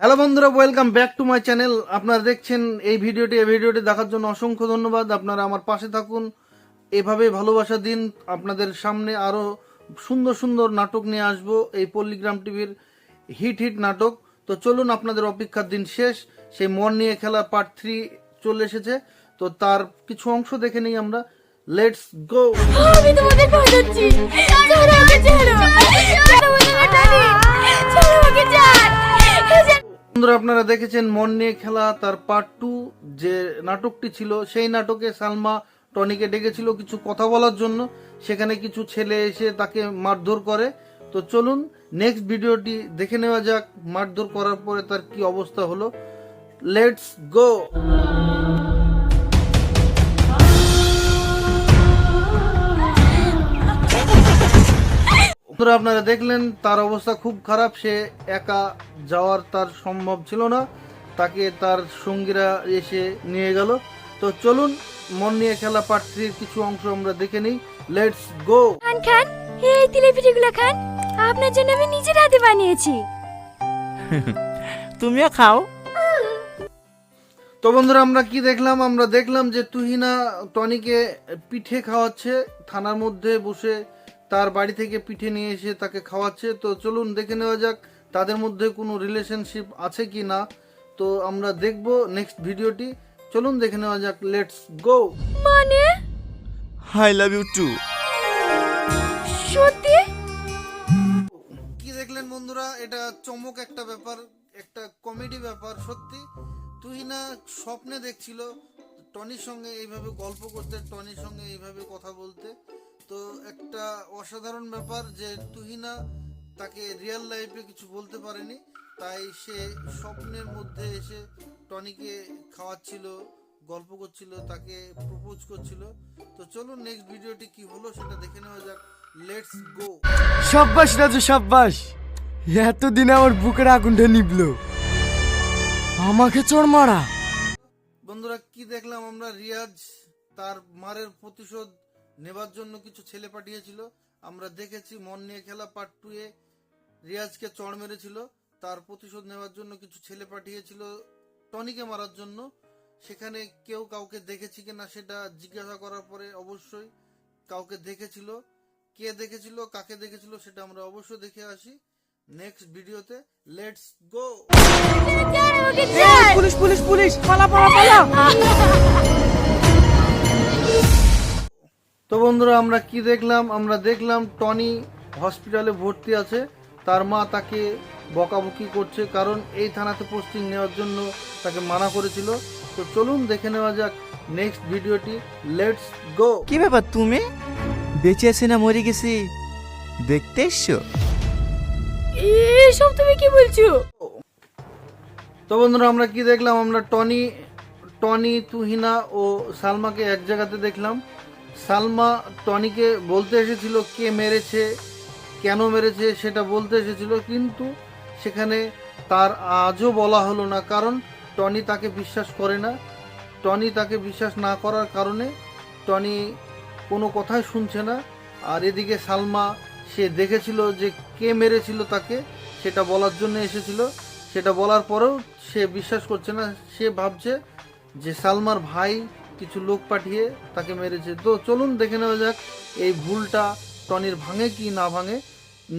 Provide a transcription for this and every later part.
Hello বন্ধুরা welcome back to my channel আপনারা দেখছেন এই ভিডিওটি। এই ভিডিওটি দেখার জন্য অসংখ্য ধন্যবাদ। আপনারা আমার পাশে থাকুন। এভাবে ভালোবাসা দিন। আপনাদের সামনে আরও সুন্দর সুন্দর নাটক নিয়ে আসব। এই পল্লীগ্রাম টিভির হিট হিট নাটক। তো চলুন, আপনাদের অপেক্ষার দিন শেষ। সেই মন নিয়ে খেলা পার্ট থ্রি চলে এসেছে। তো তার কিছু অংশ দেখে নিই আমরা। লেটস গো আমি তোমাদের আপনারা দেখেছেন মন নিয়ে খেলা, তার পার্ট টু যে নাটকটি ছিল, সেই নাটকে সালমা টনিকে ডেকেছিল কিছু কথা বলার জন্য। সেখানে কিছু ছেলে এসে তাকে মারধর করে। তো চলুন নেক্সট ভিডিওটি দেখে নেওয়া যাক, মারধর করার পরে তার কি অবস্থা হলো। লেটস গো বন্ধুরা আপনারা দেখলেন তার অবস্থা খুব খারাপ। সে একা যাওয়ার তার সম্ভব ছিল না। তাকে তার সঙ্গীরা এসে নিয়ে গেল। তো চলুন মন নিয়ে খেলা পার্ট থ্রির কিছু অংশ আমরা দেখে নিই। লেটস গো খান খান এই তিলে পিঠেগুলো খান। আপনার জন্য আমি নিজের হাতে বানিয়েছি। তুমিও খাও। তো বন্ধুরা আমরা কি দেখলাম? আমরা দেখলাম যে তুহিনা টনিকে পিঠে খাওয়াচ্ছে। থানার মধ্যে বসে তার বাড়ি থেকে পিঠে নিয়ে এসে তাকে খাওয়াচ্ছে। তো চলুন দেখে নেওয়া যাক তাদের মধ্যে কোনো রিলেশনশিপ আছে কি না। তো আমরা দেখব নেক্সট ভিডিওটি চলুন দেখে নেওয়া যাক লেটস গো মানে? আই লাভ ইউ টু সত্যি? কি দেখলেন বন্ধুরা? এটা চমক একটা ব্যাপার একটা কমেডি ব্যাপার সত্যি। তুই না স্বপ্নে দেখছিল টনির সঙ্গে এইভাবে গল্প করতে টনির সঙ্গে এইভাবে কথা বলতে। তো একটা অসাধারণ ব্যাপার যে তুহিনা তাকে রিয়েল লাইফে কিছু বলতে পারেনি। তাই সে স্বপ্নের মধ্যে এসে টনিকে খাওয়াচ্ছিল গল্প করছিল তাকে প্রপোজ করছিল। তো চলুন নেক্সট ভিডিওটি কি হলো সেটা দেখে নেওয়া যাক। লেটস গো সাব্বাস রাজু সাব্বাস! এতদিন আমার বুকের আগুনটা নিবলো আমাকে চোর মারা। বন্ধুরা কি দেখলাম আমরা? রিয়াজ তার মারের প্রতিশোধ নেবার জন্য কিছু ছেলে পাঠিয়েছিল। আমরা দেখেছি মন নিয়ে খেলা পার্ট টু এ রিয়াজকে চড় মেরেছিল। তার প্রতিশোধ নেওয়ার জন্য কিছু ছেলে পাঠিয়েছিল টনিকে মারার জন্য। সেখানে কেউ কাউকে দেখেছি কিনা সেটা জিজ্ঞাসা করার পরে অবশ্যই কাউকে দেখেছিল। কে দেখেছিল কাকে দেখেছিল সেটা আমরা অবশ্যই দেখে আসি নেক্সট ভিডিওতে let's go police police police পালা পালা পালা। তো বন্ধুরা আমরা কি দেখলাম? আমরা দেখলাম টনি হসপিটালে ভর্তি আছে। তার মা তাকে বকাবকি করছে কারণ এই থানাতে পোস্টিং নেওয়ার জন্য তাকে মানা করেছিল। তো চলুন দেখে নেওয়া যাক নেক্সট ভিডিওটি। Let's go! কি ব্যাপার তুমি? বেঁচে আছে না মরে গেছি? দেখতে এসছো? এসব তুমি কি বলছো? তো বন্ধুরা আমরা কি দেখলাম? আমরা টনি টনি তুহিনা ও সালমাকে এক জায়গাতে দেখলাম। সালমা টনিকে বলতে এসেছিল কে মেরেছে, কেন মেরেছে সেটা বলতে এসেছিল, কিন্তু সেখানে তার আজও বলা হলো না, কারণ টনি তাকে বিশ্বাস করে না। টনি তাকে বিশ্বাস না করার কারণে টনি কোনো কথাই শুনছে না। আর এদিকে সালমা, সে দেখেছিল যে কে মেরেছিল তাকে, সেটা বলার জন্য এসেছিল। সেটা বলার পরেও সে বিশ্বাস করছে না। সে ভাবছে যে সালমার ভাই কিছু লোক পাঠিয়ে তাকে মেরেছে। তো চলুন দেখে নেওয়া যাক এই ভুলটা টনির ভাঙে কি না ভাঙে।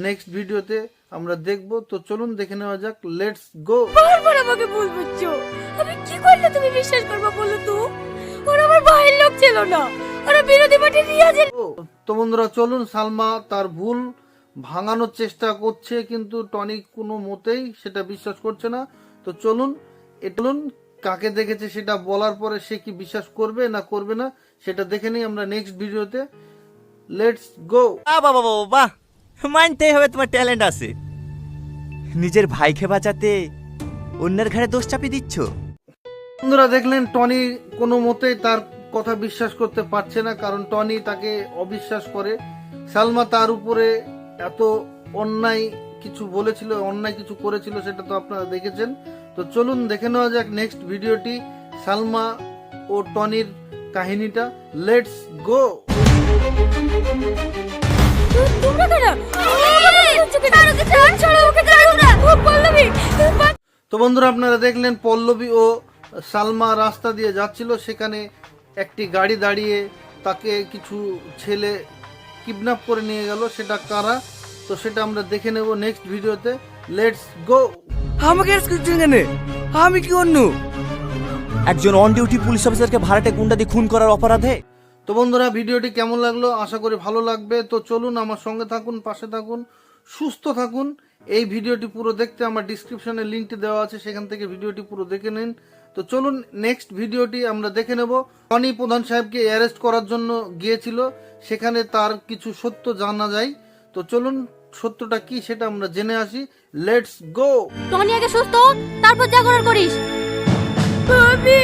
নেক্সট ভিডিওতে আমরা দেখব। তো চলুন দেখে নেওয়া যাক। লেটস গো বারবার আমাকে ভুল বুঝছ। আমি কি করলে তুমি বিশ্বাস করবে বলো তো? ওরা আমার ভাইয়ের লোক ছিল না। ওরা বিরোধী পার্টির রিয়াজের তো বন্ধুরা চলুন সালমা তার ভুল ভাঙানোর চেষ্টা করছে কিন্তু টনি কোনো মতেই সেটা বিশ্বাস করছে না। তো চলুন এ চলুন কাকে দেখেছে সেটা বলার পরে সে কি বিশ্বাস করবে না করবে না সেটা দেখে নিই আমরা নেক্সট ভিডিওতে। লেটস গো বাহ বাবা বাবা বাহ মানতেই হবে তোমার ট্যালেন্ট আছে। নিজের ভাইকে বাঁচাতে অন্যের ঘাড়ে দোষ চাপিয়ে দিচ্ছ? বন্ধুরা দেখলেন টনি কোনো মতেই তার কথা বিশ্বাস করতে পারছে না কারণ টনি তাকে অবিশ্বাস করে। সালমা তার উপরে এত অন্যায় কিছু বলেছিল অন্যায় কিছু করেছিল সেটা তো আপনারা দেখেছেন। তো চলুন দেখে নেওয়া যাক নেক্সট ভিডিওটি সালমা ও টনির কাহিনীটা। লেটস গো তো বন্ধুরা আপনারা দেখলেন পল্লবী ও সালমা রাস্তা দিয়ে যাচ্ছিল। সেখানে একটি গাড়ি দাঁড়িয়ে তাকে কিছু ছেলে কিডন্যাপ করে নিয়ে গেল। সেটা কারা? তো সেটা আমরা দেখে নেব নেক্সট ভিডিওতে লেটস গো আমাকে আজকে কেন? আমি কি অন্য? একজন অন ডিউটি পুলিশ অফিসারকে ভাড়াটে গুন্ডা দিয়ে খুন করার অপরাধে? তো বন্ধুরা ভিডিওটি কেমন লাগল? আশা করি ভালো লাগবে। তো চলুন আমার সঙ্গে থাকুন পাশে থাকুন সুস্থ থাকুন। এই ভিডিওটি পুরো দেখতে আমার ডিসক্রিপশনে লিঙ্কটি দেওয়া আছে সেখান থেকে ভিডিওটি পুরো দেখে নিন। তো চলুন নেক্সট ভিডিওটি আমরা দেখে নেব। টনি প্রধান সাহেবকে অ্যারেস্ট করার জন্য গিয়েছিল সেখানে তার কিছু সত্য জানা যায়। তো চলুন সত্যটা কি সেটা আমরা জেনে আসি। লেটস গো টনি আগে সুস্থ হোক, তারপর যা করার করিস। আমি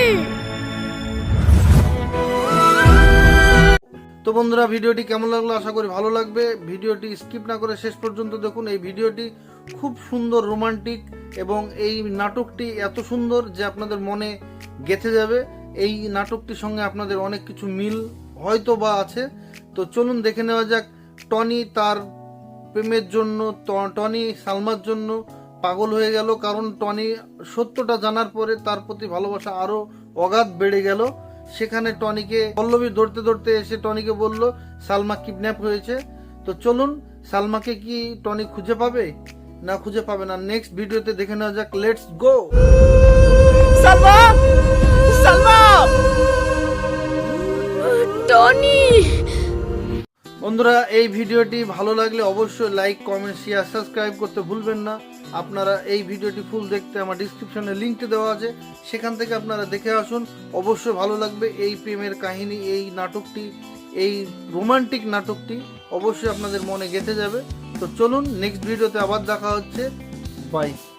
তো বন্ধুরা ভিডিওটি কেমন লাগল আশা করি ভালো লাগবে। ভিডিওটি স্কিপ না করে শেষ পর্যন্ত দেখুন। এই ভিডিওটি খুব সুন্দর রোমান্টিক এবং এই নাটকটি এত সুন্দর যে আপনাদের মনে গেঁথে যাবে। এই নাটকটির সঙ্গে আপনাদের অনেক কিছু মিল হয়তো বা আছে। তো চলুন দেখে নেওয়া যাক টনি তার প্রেমের জন্য টনি সালমার জন্য পাগল হয়ে গেল। কারণ টনি সত্যটা জানার পরে তার প্রতি ভালোবাসা আরও অগাধ বেড়ে গেল। সেখানে টনিকে পল্লবী ধরতে ধরতে এসে টনিকে বলল, সালমা কিডন্যাপ হয়েছে। তো চলুন, সালমাকে কি টনি খুঁজে পাবে? না, খুঁজে পাবে না। নেক্সট ভিডিওতে দেখে নেওয়া যাক। Let's go Salma! এই ভিডিওটি ভালো লাগলে অবশ্যই লাইক কমেন্ট শেয়ার সাবস্ক্রাইব করতে ভুলবেন না। আপনারা এই ভিডিওটি ফুল দেখতে আমার ডিসক্রিপশনে লিঙ্কটি দেওয়া আছে। সেখান থেকে আপনারা দেখে আসুন। অবশ্যই ভালো লাগবে এই প্রেমের কাহিনী, এই নাটকটি, এই রোমান্টিক নাটকটি অবশ্যই আপনাদের মনে গেঁথে যাবে। তো চলুন নেক্সট ভিডিওতে আবার দেখা হচ্ছে। বাই